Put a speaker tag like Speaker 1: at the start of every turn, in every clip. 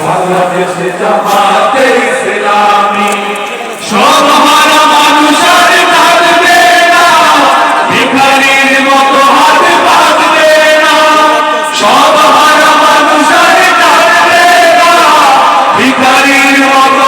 Speaker 1: বাংলাদেশে জামাতে ইসলামী মানুষ আর থাকবে না ভিখারির মতো মানুষ আর থাকবে না ভিখারির মতো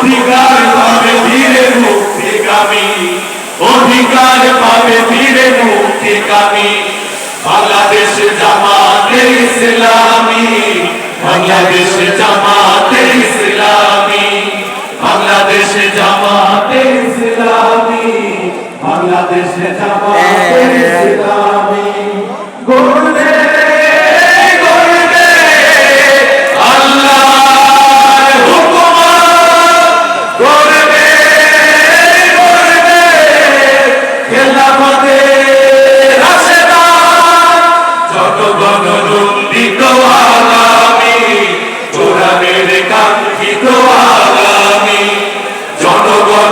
Speaker 1: অধিকার পাবে ধীরে মুক্তিগামী অধিকার পাবে ধীরে মুক্তিগামী বাংলাদেশ জামাতে ইসলামী। বাংলাদেশ জামাতে ইসলামী। বাংলাদেশ জামাতে ইসলামী। বাংলাদেশ জামাতে ইসলামী। গড়বে